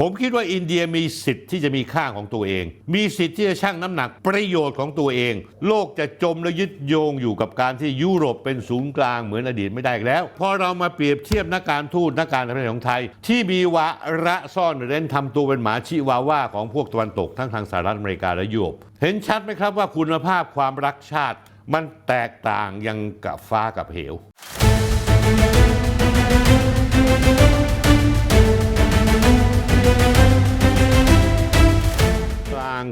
ผมคิดว่าอินเดียมีสิทธิ์ที่จะมีค่าของตัวเอง มีสิทธิ์ที่จะชั่งน้ำหนักประโยชน์ของตัวเอง โลกจะจมและยึดโยงอยู่กับการที่ยุโรปเป็นศูนย์กลางเหมือนอดีตไม่ได้อีกแล้ว พอเรามาเปรียบเทียบนักการทูตนักการต่างของไทย ที่มีวาระซ่อนเร้นทำตัวเป็นหมาชิวาว่าของพวกตะวันตกทั้งทางสหรัฐอเมริกาและยุโรป เห็นชัดไหมครับว่าคุณภาพความรักชาติ มันแตกต่างยังกับฟ้ากับเหว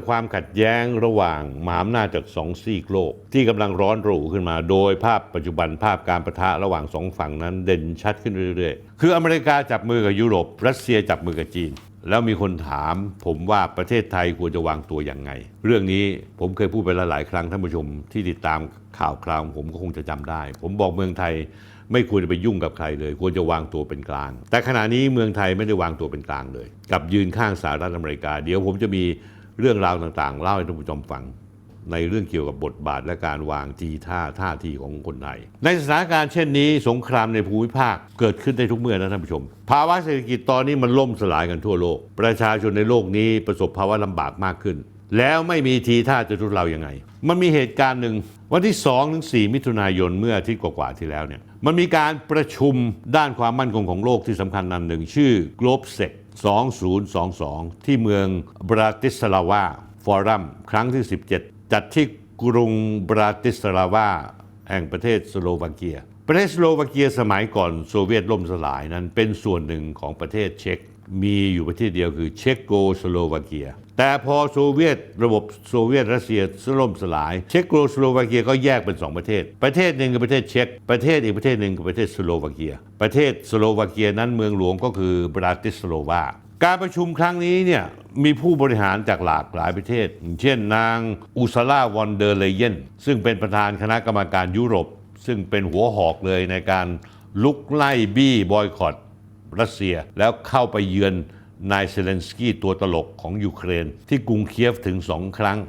ความขัดแย้งระหว่างมหาอำนาจจากสองซีกโลก ที่กำลังร้อนรูขึ้นมา โดยภาพปัจจุบันภาพการประทะระหว่างสองฝั่งนั้นเด่นชัดขึ้นเรื่อยๆ คืออเมริกาจับมือกับยุโรป รัสเซียจับมือกับจีน แล้วมีคนถามผมว่าประเทศไทยควรจะวางตัวอย่างไง เรื่องนี้ผมเคยพูดไปลหลายครั้งท่านผู้ชมที่ติดตามข่าวคราวผมก็คงจะจำได้ ผมบอกเมืองไทยไม่ควรจะไปยุ่งกับใครเลย ควรจะวางตัวเป็นกลาง แต่ขณะนี้เมืองไทยไม่ได้วางตัวเป็นกลางเลย กับยืนข้างสหรัฐอเมริกา เดี๋ยวผมจะมี เรื่องราวต่างๆ เล่าให้ท่านผู้ชมฟัง ในเรื่องเกี่ยวกับบทบาทและการวางทีท่าท่าทีของคนไทย ในสถานการณ์เช่นนี้ สงครามในภูมิภาคเกิดขึ้นได้ทุกเมื่อนะท่านผู้ชม ภาวะเศรษฐกิจตอนนี้มันล่มสลายกันทั่วโลก ประชาชนในโลกนี้ประสบภาวะลำบากมากขึ้น แล้วไม่มีทีท่าจะทุเรายังไง มันมีเหตุการณ์หนึ่งวันที่2ถึง4มิถุนายนเมื่ออาทิตย์กว่าๆที่แล้วเนี่ยมันมีการประชุมด้านความมั่นคงของโลกที่สำคัญนันหนึ่งชื่อ GlobeSec 2022 ที่เมืองบราติสลาวาฟอรัมครั้งที่ 17 จัดที่กรุงบราติสลาวาแห่งประเทศสโลวาเกีย ประเทศสโลวาเกียสมัยก่อนโซเวียตล่มสลายนั้นเป็นส่วนหนึ่งของประเทศเช็ก มีอยู่ประเทศเดียวคือเช็กโกสโลวาเกีย แต่พอโซเวียตระบบโซเวียตรัสเซียสล่มสลาย เช็กโกสโลวาเกียก็แยกเป็นสองประเทศ ประเทศหนึ่งคือประเทศเช็กประเทศอีกประเทศหนึ่งคือประเทศสโลวาเกีย ประเทศสโลวาเกียนั้นเมืองหลวงก็คือบราติสโลวาการประชุมครั้งนี้เนี่ยมีผู้บริหารจากหลากหลายประเทศ เช่นนางอุซาลาวอนเดอร์เลเยนซึ่งเป็นประธานคณะกรรมการยุโรป ซึ่งเป็นหัวหอกเลยในการลุกไล่บี้บอยคอต รัสเซีย แล้วเข้าไปเยือนนายเซเลนสกี้ตัวตลกของยูเครน ที่กรุงเคียฟถึงสองครั้ง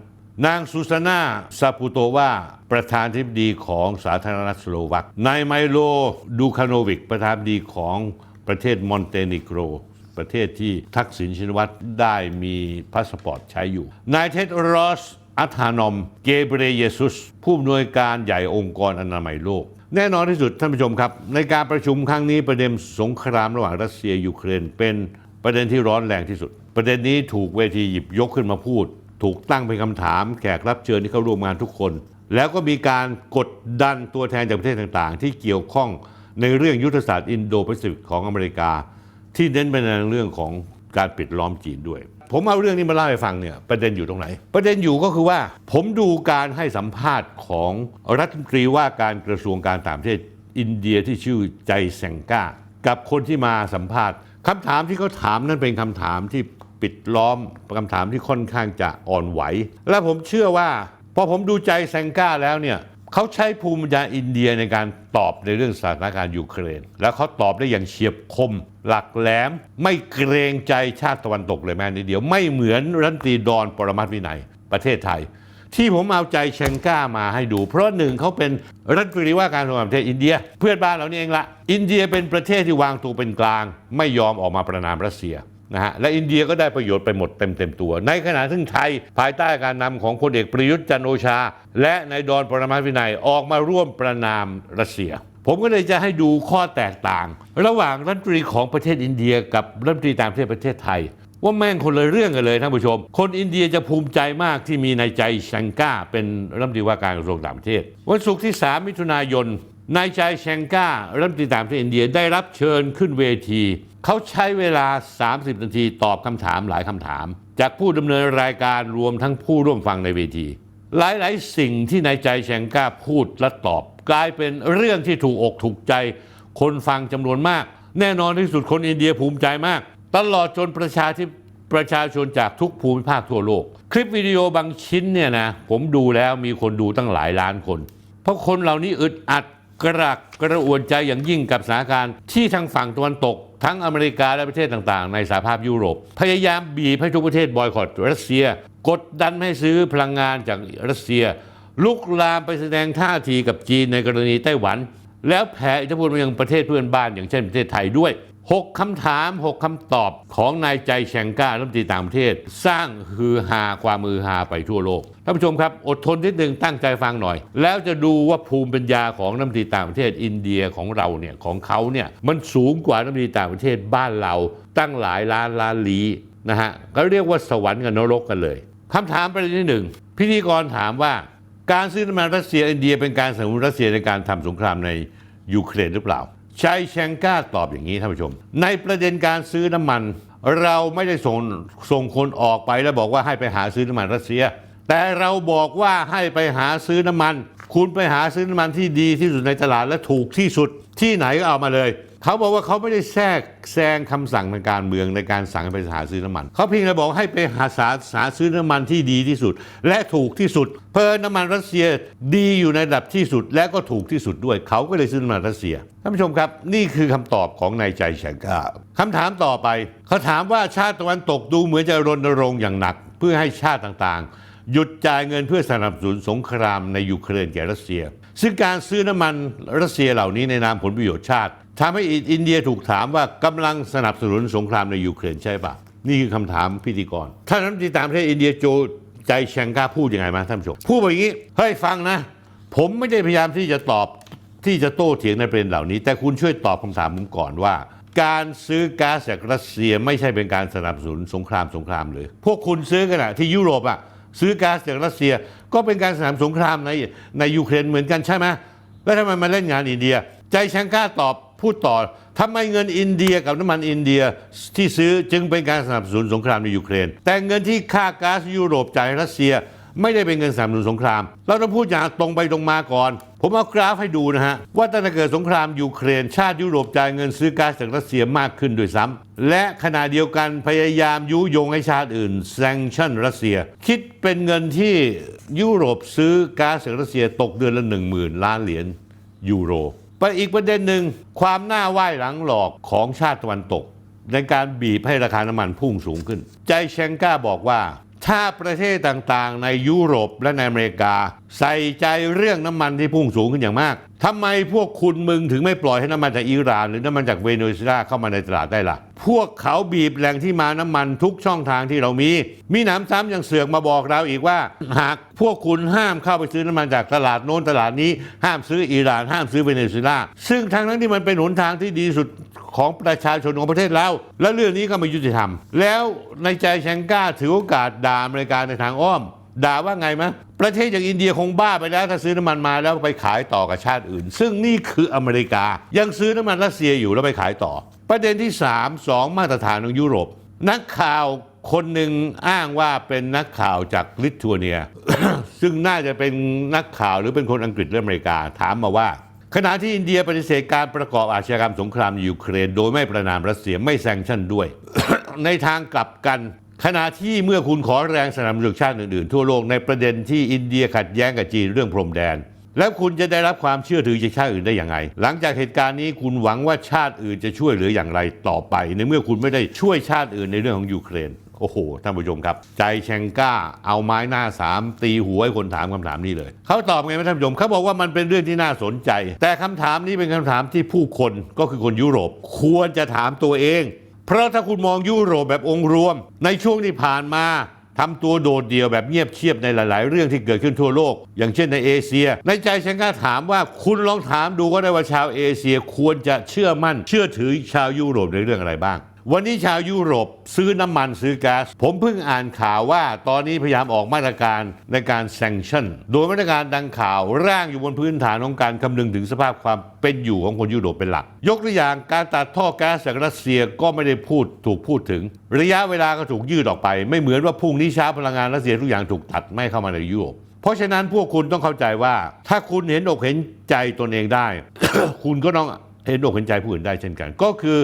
นางซูซานาซาปูโตวาประธานทิบดีของสาธารณรัฐสโลวักนายไมโลดูคาโนวิกประธานดีของประเทศมอนเตเนโกรประเทศที่ทักษิณชินวัตรได้มีพาสปอร์ตใช้อยู่ นายเท็ดรอสอัธานอม เกเบรเยซุส ผู้อำนวยการใหญ่องค์กรอนามัยโลก แน่นอนที่สุดท่านผู้ชมครับ ในการประชุมครั้งนี้ประเด็นสงครามระหว่างรัสเซียยูเครน เป็นประเด็นที่ร้อนแรงที่สุด ประเด็นนี้ถูกเวทีหยิบยกขึ้นมาพูด ถูกตั้งเป็นคำถามแขกรับเชิญที่เข้าร่วมงานทุกคน แล้วก็มีการกดดันตัวแทนจากประเทศต่างๆ ที่เกี่ยวข้องในเรื่องยุทธศาสตร์อินโดแปซิฟิกของอเมริกา ที่เน้นไปในเรื่องของการปิดล้อมจีนด้วย ผมเอาเรื่องนี้มาเล่าให้ฟังเนี่ยประเด็นอยู่ตรงไหน ประเด็นอยู่ก็คือว่า ผมดูการให้สัมภาษณ์ของรัฐมนตรีว่าการกระทรวงการต่างประเทศอินเดียที่ชื่อใจแซงก้า กับคนที่มาสัมภาษณ์คำถามที่เขาถามนั้นเป็นคำถามที่ปิดล้อมคำถามที่ค่อนข้างจะอ่อนไหว และผมเชื่อว่าพอผมดูใจแซงก้าแล้วเนี่ยเขาใช้ภูมิปัญญาอินเดียในการตอบในเรื่องสถานการณ์ยูเครน แล้วเขาตอบได้อย่างเฉียบคม หลักแหลมไม่เกรงใจชาติตะวันตกเลยแม้นิดเดียวไม่เหมือนรัฐมนตรีดอนปรมัตวินัยประเทศไทย ที่ผมเอาใจเชงก้ามาให้ดู เพราะหนึ่งเขาเป็นรัฐมนตรีว่าการกระทรวงต่างประเทศอินเดีย เพื่อนบ้านเรานี่เองละอินเดียเป็นประเทศที่วางตัวเป็นกลาง ไม่ยอมออกมาประนามรัสเซียนะฮะและอินเดียก็ได้ประโยชน์ไปหมดเต็มเต็มๆตัว ในขณะที่ไทยภายใต้การนำของพลเอกประยุทธ์จันโอชา และนายดอนปรมัตถ์วินัยออกมาร่วมประนามรัสเซีย ผมก็เลยจะให้ดูข้อแตกต่าง ระหว่างรัฐมนตรีของประเทศอินเดียกับรัฐมนตรีต่างประเทศประเทศไทย ว่าแม่งคนละเรื่องกันเลยท่านผู้ชม คนอินเดียจะภูมิใจมากที่มีนายใจชังก้าเป็นรัฐมนตรีว่าการกระทรวงต่างประเทศ วันศุกร์ที่ 3 มิถุนายนนายใจชังก้ารัฐมนตรีต่างประเทศอินเดียได้รับเชิญขึ้นเวทีเขาใช้เวลา 30 นาทีตอบคำถามหลายคำถาม จากผู้ดำเนินรายการรวมทั้งผู้ร่วมฟังในเวที หลายๆ สิ่งที่นายใจแชงก้าพูดและตอบ กลายเป็นเรื่องที่ถูกอกถูกใจ คนฟังจำนวนมาก แน่นอนที่สุดคนอินเดียภูมิใจมาก ตลอดจนประชาธิประชาชนจากทุกภูมิภาคทั่วโลก คลิปวิดีโอบางชิ้นเนี่ยนะผมดูแล้วมีคนดูตั้งหลายล้านคน เพราะคนเหล่านี้อึดอัดกระักกระอวนใจอย่างยิ่งกับสถานการณ์ที่ทางฝั่งตะวันตก ทั้งอเมริกาและประเทศต่างๆ ในสหภาพยุโรป พยายามบีบให้ทุกประเทศบอยคอตรัสเซีย กดดันให้ซื้อพลังงานจากรัสเซีย ลุกลามไปแสดงท่าทีกับจีนในกรณีไต้หวัน แล้วแผ่อิทธิพลมายังประเทศเพื่อนบ้านอย่างเช่นประเทศไทยด้วยหกคำถามหกคำตอบของนายใจแชงก้ารัฐมนตรีต่างประเทศ สร้างฮือฮาความมือฮาไปทั่วโลกท่านผู้ชมครับ อดทนนิดนึงตั้งใจฟังหน่อย แล้วจะดูว่าภูมิปัญญาของรัฐมนตรีต่างประเทศอินเดียของเราเนี่ยของเขาเนี่ยมันสูงกว่ารัฐมนตรีต่างประเทศบ้านเราตั้งหลายล้านล้านลีนะฮะก็เรียกว่าสวรรค์กับนรกกันเลย คำถามประเด็นที่หนึ่งพิธีกรถามว่าการซื้อน้ำมันรัสเซียอินเดียเป็นการสนับสนุนรัสเซียในการทำสงครามในยูเครนหรือเปล่าชัยแชงก้าตอบอย่างนี้ท่านผู้ชม ในประเด็นการซื้อน้ำมัน เราไม่ได้ส่งส่งคนออกไปแล้วบอกว่าให้ไปหาซื้อน้ำมันรัสเซีย แต่เราบอกว่าให้ไปหาซื้อน้ำมัน คุณไปหาซื้อน้ำมันที่ดีที่สุดในตลาดและถูกที่สุดที่ไหนก็เอามาเลย เขาบอกว่าเขาไม่ได้แทรกแซงคำสั่งทางการเมืองในการสั่งให้ไปหาซื้อน้ำมันเขาเพียงแต่บอกให้ไปหาสาหาซื้อน้ำมันที่ดีที่สุด และถูกที่สุด เพอน้ำมันรัสเซียดีอยู่ในระดับที่สุด และก็ถูกที่สุดด้วย เขาก็เลยซื้อน้ำมันรัสเซียท่านผู้ชมครับ นี่คือคำตอบของนายใจแฉงกาคำถามต่อไปเขาถามว่าชาติตะวันตกดูเหมือนจะรณรงค์อย่างหนัก เพื่อให้ชาติต่างๆ หยุดจ่ายเงินเพื่อสนับสนุนสงครามในยูเครนแก่รัสเซีย ซึ่งการซื้อน้ำมันรัสเซียเหล่านี้ในนามผลประโยชน์ชาติ ทำให้อินเดียถูกถามว่ากำลังสนับสนุนสงครามในยูเครนใช่ปะนี่คือคำถามพิธีกรท่านรัฐมนตรีต่างประเทศอินเดียโจใจแชงกาพูดยังไงมาท่านผู้ชมพูดแบบนี้เฮ้ยฟังนะ ผมไม่ได้พยายามที่จะตอบที่จะโต้เถียงในประเด็นเหล่านี้ แต่คุณช่วยตอบคำถามผมก่อนว่า การซื้อก๊าซจากรัสเซียไม่ใช่เป็นการสนับสนุนสงครามสงครามเลยพวกคุณซื้อกันอะที่ยุโรปอะซื้อก๊าซจากรัสเซียก็เป็นการสนับสนุนสงครามในในยูเครนเหมือนกันใช่ไหมแล้วทำไมมาเล่นงานอินเดีย ใจแชงก้าตอบ พูดต่อทำไมเงินอินเดียกับน้ำมันอินเดียที่ซื้อจึงเป็นการสนับสนุนสงครามในยูเครน แต่เงินที่ค่าก๊าซยุโรปจ่ายรัสเซียไม่ได้เป็นเงินสนับสนุนสงคราม เราต้องพูดอย่างตรงไปตรงมาก่อน ผมเอากราฟให้ดูนะฮะ ว่าตั้งแต่เกิดสงครามยูเครน ชาติยุโรปจ่ายเงินซื้อก๊าซจากรัสเซียมากขึ้นด้วยซ้ำและขณะเดียวกันพยายามยุยงให้ชาติอื่นแซงชั่นรัสเซีย คิดเป็นเงินที่ยุโรปซื้อก๊าซจากรัสเซียตกเดือนละ1 0,000 ล้านเหรียญยูโร ไปอีกประเด็นหนึ่งความหน้าไหว้หลังหลอกของชาติตะวันตก ในการบีบให้ราคาน้ำมันพุ่งสูงขึ้น ใจเชงก้าบอกว่า ถ้าประเทศต่างๆ ในยุโรปและในอเมริกา ใส่ใจเรื่องน้ำมันที่พุ่งสูงขึ้นอย่างมากทำไมพวกคุณมึงถึงไม่ปล่อยให้น้ำมันจากอิหร่าน หรือน้ำมันจากเวเนซุเอลาเข้ามาในตลาดได้ล่ะ พวกเขาบีบแหล่งที่มาน้ำมันทุกช่องทางที่เรามี มีหนำซ้ำยังเสือกมาบอกเราอีกว่า หากพวกคุณห้ามเข้าไปซื้อน้ำมันจากตลาดโน้นตลาดนี้ ห้ามซื้ออิหร่าน ห้ามซื้อเวเนซุเอลาซึ่งทางนั้นที่มันเป็นหนทางที่ดีสุด ของประชาชนของประเทศเราและเรื่องนี้ก็ไม่ยุติธรรม แล้วในใจแชงก้าถือโอกาสด่าอเมริกาในทางอ้อม ด่าว่าไงมะ ประเทศอย่างอินเดียคงบ้าไปแล้ว ถ้าซื้อน้ำมันมาแล้วไปขายต่อกับชาติอื่น ซึ่งนี่คืออเมริกา ยังซื้อน้ำมันรัสเซียอยู่แล้วไปขายต่อ ประเด็นที่ 3 2 มาตรฐานของยุโรป นักข่าวคนหนึ่งอ้างว่าเป็นนักข่าวจากลิทัวเนีย ซึ่งน่าจะเป็นนักข่าวหรือเป็นคนอังกฤษหรืออเมริกาถามมาว่า ขณะที่อินเดียปฏิเสธการประกอบอาชญากรรมสงครามในยูเครน โดยไม่ประนามรัสเซียไม่แซงชั่นด้วย ในทางกลับกัน ขณะที่เมื่อคุณขอแรงสนับสนุนชาติอื่นๆ ทั่วโลกในประเด็นที่อินเดียขัดแย้งกับจีนเรื่องพรมแดน แล้วคุณจะได้รับความเชื่อถือจากชาติอื่นได้อย่างไรหลังจากเหตุการณ์นี้คุณหวังว่าชาติอื่นจะช่วยเหลืออย่างไรต่อไป ในเมื่อคุณไม่ได้ช่วยชาติอื่นในเรื่องของยูเครน โอ้โห ท่านผู้ชมครับ ใจแชงก้าเอาไม้หน้าสามตีหัวให้คนถามคำถามนี้เลย เขาตอบไงไหมท่านผู้ชมเขาบอกว่ามันเป็นเรื่องที่น่าสนใจ แต่คำถามนี้เป็นคำถามที่ผู้คนก็คือคนยุโรป ควรจะถามตัวเอง เพราะถ้าคุณมองยุโรปแบบองค์รวม ในช่วงที่ผ่านมาทำตัวโดดเดี่ยวแบบเงียบเชียบในหลาย ๆ เรื่องที่เกิดขึ้นทั่วโลก อย่างเช่นในเอเชีย ในใจฉันก็ถามว่าคุณลองถามดูก็ได้ว่าชาวเอเชียควรจะเชื่อมั่น เชื่อถือชาวยุโรปในเรื่องอะไรบ้าง วันนี้ชาวยุโรปซื้อน้ำมันซื้อก๊าซผมเพิ่งอ่านข่าวว่าตอนนี้พยายามออกมาตรการในการแซงชั่น โดยมาตรการดังข่าวร่างอยู่บนพื้นฐานของการคำนึงถึงสภาพความเป็นอยู่ของคนยุโรปเป็นหลัก ยกตัวอย่างการตัดท่อแก๊สจากรัสเซียก็ไม่ได้พูดถูกพูดถึง ระยะเวลาก็ถูกยืดออกไป ไม่เหมือนว่าพรุ่งนี้เช้าพลังงานรัสเซียทุกอย่างถูกตัดไม่เข้ามาในยุโรปเพราะฉะนั้นพวกคุณต้องเข้าใจว่า ถ้าคุณเห็นอกเห็นใจตนเองได้ คุณก็ต้องเห็นอกเห็นใจผู้อื่นได้เช่นกัน ก็คือ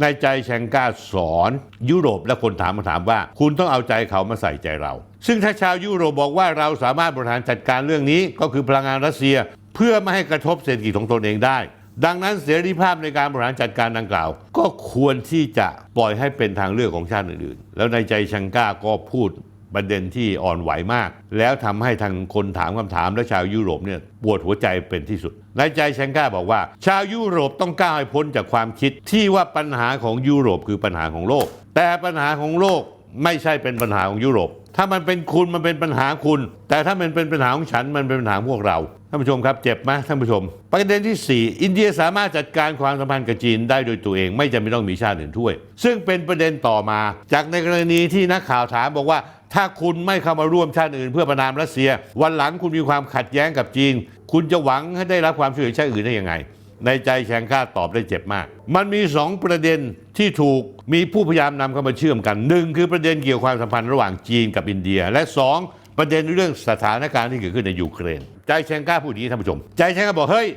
ในใจแชงก้าสอนยุโรปและคนถามมาถามว่า คุณต้องเอาใจเขามาใส่ใจเรา ซึ่งถ้าชาวยุโรปบอกว่าเราสามารถบริหารจัดการเรื่องนี้ ก็คือพลังงานรัสเซีย เพื่อไม่ให้กระทบเศรษฐกิจของตนเองได้ ดังนั้นเสรีภาพในการบริหารจัดการดังกล่าว ก็ควรที่จะปล่อยให้เป็นทางเลือกของชาติอื่นๆ แล้วในใจชังก้าก็พูด ประเด็นที่อ่อนไหวมาก แล้วทำให้ทางคนถามคำถามและชาวยุโรปเนี่ยปวดหัวใจเป็นที่สุดนายใจแชงก้าบอกว่า ชาวยุโรปต้องก้าวให้พ้นจากความคิดที่ว่าปัญหาของยุโรปคือปัญหาของโลก แต่ปัญหาของโลกไม่ใช่เป็นปัญหาของยุโรป ถ้ามันเป็นคุณมันเป็นปัญหาคุณ แต่ถ้ามันเป็นปัญหาของฉันมันเป็นปัญหาพวกเรา ท่านผู้ชมครับเจ็บไหมท่านผู้ชม ประเด็นที่ 4 อินเดียสามารถจัดการความสัมพันธ์กับจีนได้โดยตัวเอง ไม่จำเป็นต้องมีชาติอื่นช่วย ซึ่งเป็นประเด็นต่อมา จากในกรณีที่นักข่าวถามบอกว่า ถ้าคุณไม่เข้ามาร่วมชาติอื่นเพื่อประนามรัสเซีย วันหลังคุณมีความขัดแย้งกับจีน คุณจะหวังให้ได้รับความช่วยเหลือชาติอื่นได้ยังไง ในใจแชงค่าตอบได้เจ็บมาก มันมีสองประเด็นที่ถูกมีผู้พยายามนำเข้ามาเชื่อมกันหนึ่งคือประเด็นเกี่ยวกับความสัมพันธ์ระหว่างจีนกับอินเดีย และสองประเด็นเรื่องสถานการณ์ที่เกิดขึ้นในยูเครน ใจแชงก้าพูดอย่างนี้ท่านผู้ชม ใจแชงก้าบอกเฮ้ย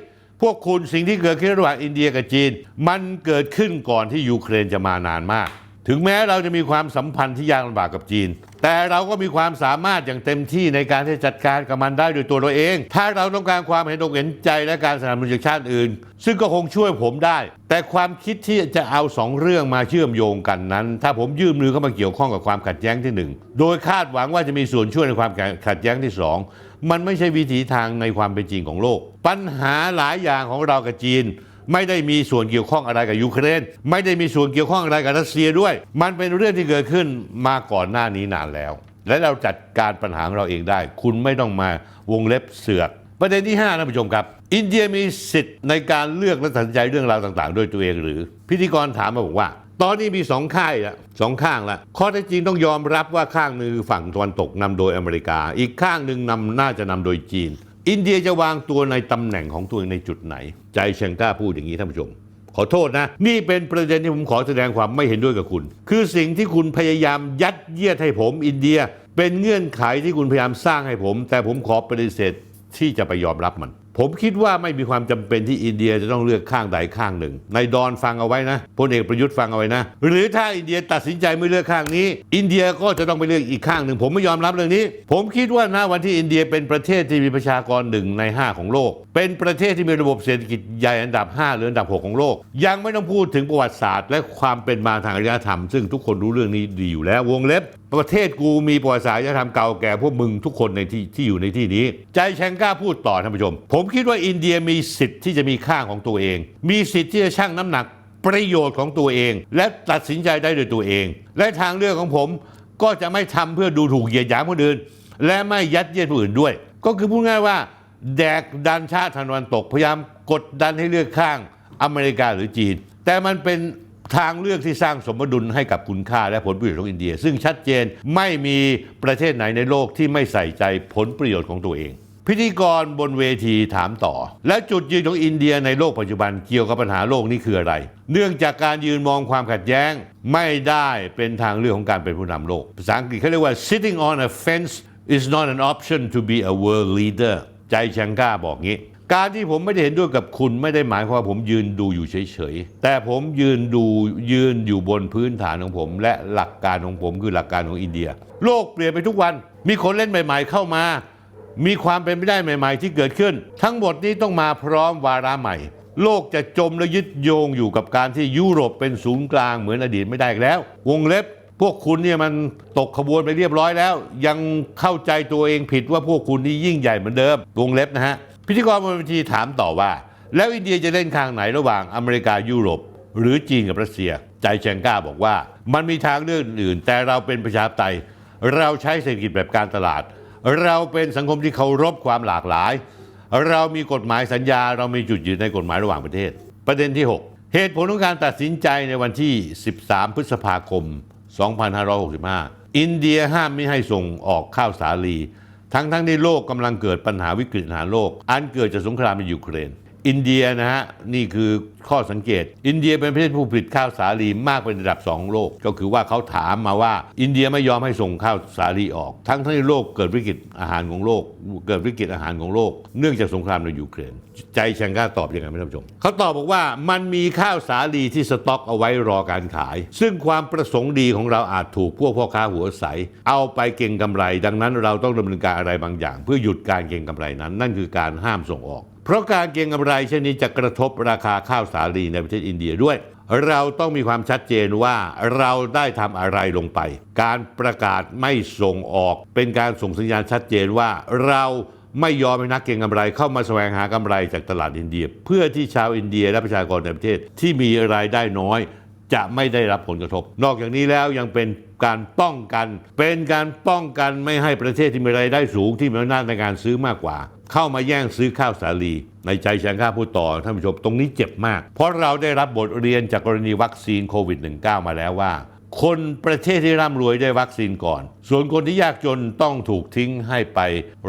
พวกคุณสิ่งที่เกิดขึ้นระหว่างอินเดียกับจีน มันเกิดขึ้นก่อนที่ยูเครนจะมานานมาก ถึงแม้เราจะมีความสัมพันธ์ที่ยากลำบากกับจีน แต่เราก็มีความสามารถอย่างเต็มที่ในการที่จัดการกับมันได้โดยตัวเราเอง ถ้าเราต้องการความเห็นอกเห็นใจและการสนับสนุนจากชาติอื่น ซึ่งก็คงช่วยผมได้ แต่ความคิดที่จะเอาสองเรื่องมาเชื่อมโยงกันนั้น ถ้าผมยื่นมือเข้ามาเกี่ยวข้องกับความขัดแย้งที่หนึ่งโดยคาดหวังว่าจะมีส่วนช่วยในความขัดแย้งที่สองมันไม่ใช่วิถีทางในความเป็นจริงของโลก ปัญหาหลายอย่างของเรากับจีน ไม่ได้มีส่วนเกี่ยวข้องอะไรกับยูเครน ไม่ได้มีส่วนเกี่ยวข้องอะไรกับรัสเซียด้วย มันเป็นเรื่องที่เกิดขึ้นมาก่อนหน้านี้นานแล้ว และเราจัดการปัญหาของเราเองได้ คุณไม่ต้องมาวงเล็บเสือก ประเด็นที่5ท่านผู้ชมครับ อินเดียมีสิทธิ์ในการเลือกและตัดสินใจเรื่องราวต่าง ๆ ด้วยตัวเองหรือ พิธีกรถามมาบอกว่าตอนนี้มีสองค่ายละสองข้างละข้อเท็จจริงต้องยอมรับว่าข้างหนึ่งคือฝั่งตะวันตกนำโดยอเมริกา อีกข้างหนึ่งนำน่าจะนำโดยจีน อินเดียจะวางตัวในตำแหน่งของตัวเองในจุดไหน ใจเชงก้าพูดอย่างนี้ท่านผู้ชม ขอโทษนะ นี่เป็นประเด็นที่ผมขอแสดงความไม่เห็นด้วยกับคุณ คือสิ่งที่คุณพยายามยัดเยียดให้ผม อินเดีย เป็นเงื่อนไขที่คุณพยายามสร้างให้ผม แต่ผมขอปฏิเสธที่จะไปยอมรับมัน ผมคิดว่าไม่มีความจำเป็นที่อินเดียจะต้องเลือกข้างใดข้างหนึ่งในดอนฟังเอาไว้นะพลเอกประยุทธ์ฟังเอาไว้นะ หรือถ้าอินเดียตัดสินใจไม่เลือกข้างนี้ อินเดียก็จะต้องไปเลือกอีกข้างหนึ่ง ผมไม่ยอมรับเรื่องนี้ ผมคิดว่าณวันที่อินเดียเป็นประเทศที่มีประชากรหนึ่งใน 5 ของโลก เป็นประเทศที่มีระบบเศรษฐกิจใหญ่อันดับ 5 หรืออันดับ 6 ของโลก ยังไม่ต้องพูดถึงประวัติศาสตร์ และความเป็นมาทางอารยธรรม ซึ่งทุกคนรู้เรื่องนี้ดีอยู่แล้ววงเล็บ ประเทศกูมีประวัติศาสตร์อารยธรรมเก่าแก่พวกมึงทุกคนในที่ที่อยู่ในที่นี้ ใจแชงก้าพูดต่อท่านผู้ชม ผมคิดว่าอินเดียมีสิทธิ์ที่จะมีข้างของตัวเอง มีสิทธิ์ที่จะชั่งน้ำหนักประโยชน์ของตัวเอง และตัดสินใจได้โดยตัวเอง และทางเลือกของผมก็จะไม่ทำเพื่อดูถูกเหยียดหยามคนอื่น และไม่ยัดเยียดผู้อื่นด้วย ก็คือพูดง่ายว่า แดกดันชาติตะวันตกพยายามกดดันให้เลือกข้างอเมริกาหรือจีน แต่มันเป็น ทางเลือกที่สร้างสมดุลให้กับคุณค่าและผลประโยชน์ของอินเดีย ซึ่งชัดเจนไม่มีประเทศไหนในโลกที่ไม่ใส่ใจผลประโยชน์ของตัวเอง พิธีกรบนเวทีถามต่อ และจุดยืนของอินเดียในโลกปัจจุบันเกี่ยวกับปัญหาโลกนี้คืออะไร เนื่องจากการยืนมองความขัดแย้งไม่ได้เป็นทางเลือกของการเป็นผู้นำโลกภาษาอังกฤษเขาเรียกว่า sitting on a fence is not an option to be a world leader ใจชังก้าบอกงี้ การที่ผมไม่ได้เห็นด้วยกับคุณไม่ได้หมายความว่าผมยืนดูอยู่เฉยๆ แต่ผมยืนดูยืนอยู่บนพื้นฐานของผม และหลักการของผมคือหลักการของอินเดีย โลกเปลี่ยนไปทุกวัน มีคนเล่นใหม่ ๆ เข้ามา มีความเป็นไปได้ใหม่ ๆ ที่เกิดขึ้น ทั้งหมดนี้ต้องมาพร้อมวาระใหม่ โลกจะจมและยึดโยงอยู่กับการที่ยุโรปเป็นศูนย์กลางเหมือนอดีตไม่ได้อีกแล้ว วงเล็บพวกคุณเนี่ยมันตกขบวนไปเรียบร้อยแล้ว ยังเข้าใจตัวเองผิดว่าพวกคุณนี่ยิ่งใหญ่เหมือนเดิมวงเล็บนะฮะ พิธีกรบนเวทีถามต่อว่า แล้วอินเดียจะเล่นข้างไหนระหว่างอเมริกายุโรป หรือจีนกับรัสเซีย ใจแชงก้าบอกว่ามันมีทางเลือกอื่น แต่เราเป็นประชาธิปไตย เราใช้เศรษฐกิจแบบการตลาด เราเป็นสังคมที่เคารพความหลากหลาย เรามีกฎหมายสัญญา เรามีจุดยืนในกฎหมายระหว่างประเทศ ประเด็นที่ 6 เหตุผลของการตัดสินใจในวันที่ 13 พฤษภาคม 2565 อินเดียห้ามไม่ให้ส่งออกข้าวสาลี ทั้งๆที่โลกกำลังเกิดปัญหาวิกฤตหาโลก อันเกิดจากสงครามในยูเครน อินเดียนะฮะนี่คือข้อสังเกต อินเดียเป็นประเทศผู้ผลิตข้าวสาลีมากเป็นระดับสองโลก ก็คือว่าเขาถามมาว่า อินเดียไม่ยอมให้ส่งข้าวสาลีออกทั้งทั้งที่โลกเกิดวิกฤตอาหารของโลก เกิดวิกฤตอาหารของโลก เนื่องจากสงครามในยูเครน ใจแชงก้าตอบยังไงไหมท่านผู้ชมเขาตอบบอกว่ามันมีข้าวสาลีที่สต็อกเอาไว้รอการขาย ซึ่งความประสงค์ดีของเราอาจถูกพวกพ่อค้าหัวใสเอาไปเก็งกำไร ดังนั้นเราต้องดำเนินการอะไรบางอย่าง เพื่อหยุดการเก็งกำไรนั้น นั่นคือการห้ามส่งออก เพราะการเก็งกำไรเช่นนี้จะกระทบราคาข้าวสาลีในประเทศอินเดียด้วย เราต้องมีความชัดเจนว่าเราได้ทำอะไรลงไป การประกาศไม่ส่งออก เป็นการส่งสัญญาณชัดเจนว่าเราไม่ยอมให้นักเก็งกำไรเข้ามาแสวงหากำไรจากตลาดอินเดีย เพื่อที่ชาวอินเดียและประชากรในประเทศที่มีรายได้น้อย จะไม่ได้รับผลกระทบ นอกจากนี้แล้วยังเป็น การป้องกัน เป็นการป้องกันไม่ให้ประเทศที่มีรายได้สูงที่มีอำนาจในการซื้อมากกว่า เข้ามาแย่งซื้อข้าวสาลี ในใจแชงข้าพูดต่อท่านผู้ชมตรงนี้เจ็บมาก เพราะเราได้รับบทเรียนจากกรณีวัคซีนโควิด -19 มาแล้วว่า คนประเทศที่ร่ำรวยได้วัคซีนก่อน ส่วนคนที่ยากจนต้องถูกทิ้งให้ไป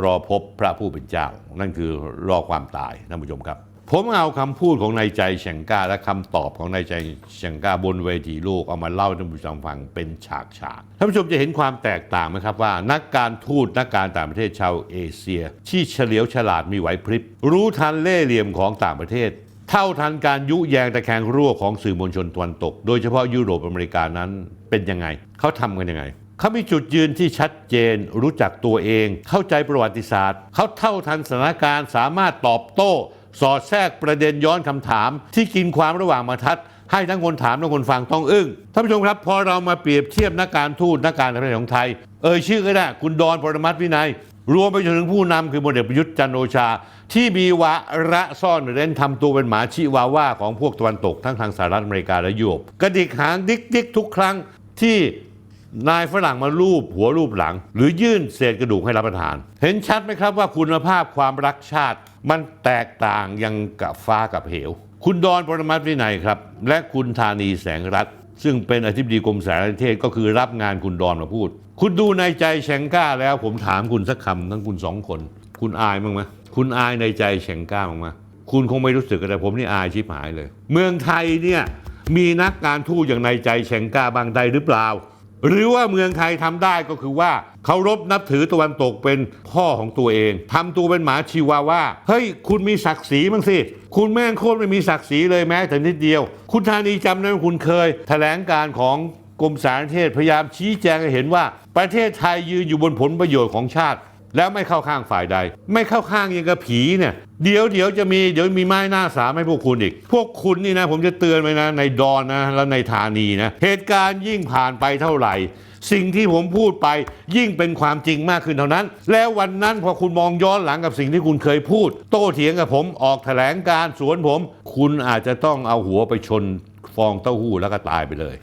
รอพบพระผู้เป็นเจ้า นั่นคือรอความตายท่านผู้ชมครับ ผมเอาคำพูดของนายใจเฉงก้าและคำตอบของนายใจเฉงก้าบนเวทีโลกเอามาเล่าให้ท่านผู้ชมฟังเป็นฉากฉากท่านผู้ชมจะเห็นความแตกต่างไหมครับว่า นักการทูตนักการต่างประเทศชาวเอเชีย ที่เฉลียวฉลาดมีไหวพริบ รู้ทันเล่ห์เหลี่ยมของต่างประเทศ เท่าทันการยุแยงตะแคงรั่วของสื่อมวลชนตะวันตก โดยเฉพาะยุโรปอเมริกานั้นเป็นยังไงเขาทำกันยังไงเขามีจุดยืนที่ชัดเจน รู้จักตัวเอง เข้าใจประวัติศาสตร์ เขาเท่าทันสถานการณ์สามารถตอบโต้ สอดแทรกประเด็นย้อนคำถาม ที่กินความระหว่างบรรทัด ให้ทั้งคนถามและคนฟังต้องอึ้งท่านผู้ชมครับ พอเรามาเปรียบเทียบนักการทูตนักการต่างปรของไทย เอ่ยชื่อก็ได้คุณดอนปรมัตวินัย รวมไปจนถึงผู้นำคือพลเอกประยุทธ์จันโอชา ที่มีวาระซ่อนเร้นทำตัวเป็นหมาชิวาว่าของพวกตะวันตกทั้งทางสหรัฐอเมริกาและยุโรปกระดิกหางดิกดิกทุกครั้งที่นายฝรั่งมาลูบหัวลูบหลัง หรือยื่นเศษกระดูกให้รับประทาน เห็นชัดไหมครับว่าคุณภาพความรักชาติ มันแตกต่างยังกับฟ้ากับเหว คุณดอนปรมัตถ์วินัยครับ และคุณธานีแสงรัตน์ซึ่งเป็นอธิบดีกรมสารนิเทศก็คือรับงานคุณดอนมาพูด คุณดูในใจแชงก้าแล้วผมถามคุณสักคำทั้งคุณสองคน คุณอายมั้งไหมคุณอายในใจแชงก้ามั้งไหมคุณคงไม่รู้สึกอะไรผมนี่อายชิบหายเลย เมืองไทยเนี่ยมีนักการทูตอย่างในใจแชงก้าบางใดหรือเปล่า หรือว่าเมืองไทยทำได้ก็คือว่าเคารพนับถือตะวันตกเป็นพ่อของตัวเองทำตัวเป็นหมาชิวาว่าเฮ้ยคุณมีศักดิ์ศรีมั้งสิ คุณแม่งโคตรไม่มีศักดิ์ศรีเลยแม้แต่นิดเดียว คุณธานีจำได้ไหมคุณเคย แถลงการของกรมสารเทศพยายามชี้แจงให้เห็นว่า ประเทศไทยยืนอยู่บนผลประโยชน์ของชาติ แล้วไม่เข้าข้างฝ่ายใด ไม่เข้าข้างยังกับผีเนี่ยเดี๋ยวเดี๋ยวจะมีเดี๋ยวมีไม้หน้าสามให้พวกคุณอีก พวกคุณนี่นะผมจะเตือนไว้นะในดอนนะแล้วในธานีนะเหตุการณ์ยิ่งผ่านไปเท่าไหร่ สิ่งที่ผมพูดไปยิ่งเป็นความจริงมากขึ้นเท่านั้น แล้ววันนั้นพอคุณมองย้อนหลังกับสิ่งที่คุณเคยพูด โต้เถียงกับผมออกแถลงการสวนผม คุณอาจจะต้องเอาหัวไปชนฟองเต้าหู้แล้วก็ตายไปเลย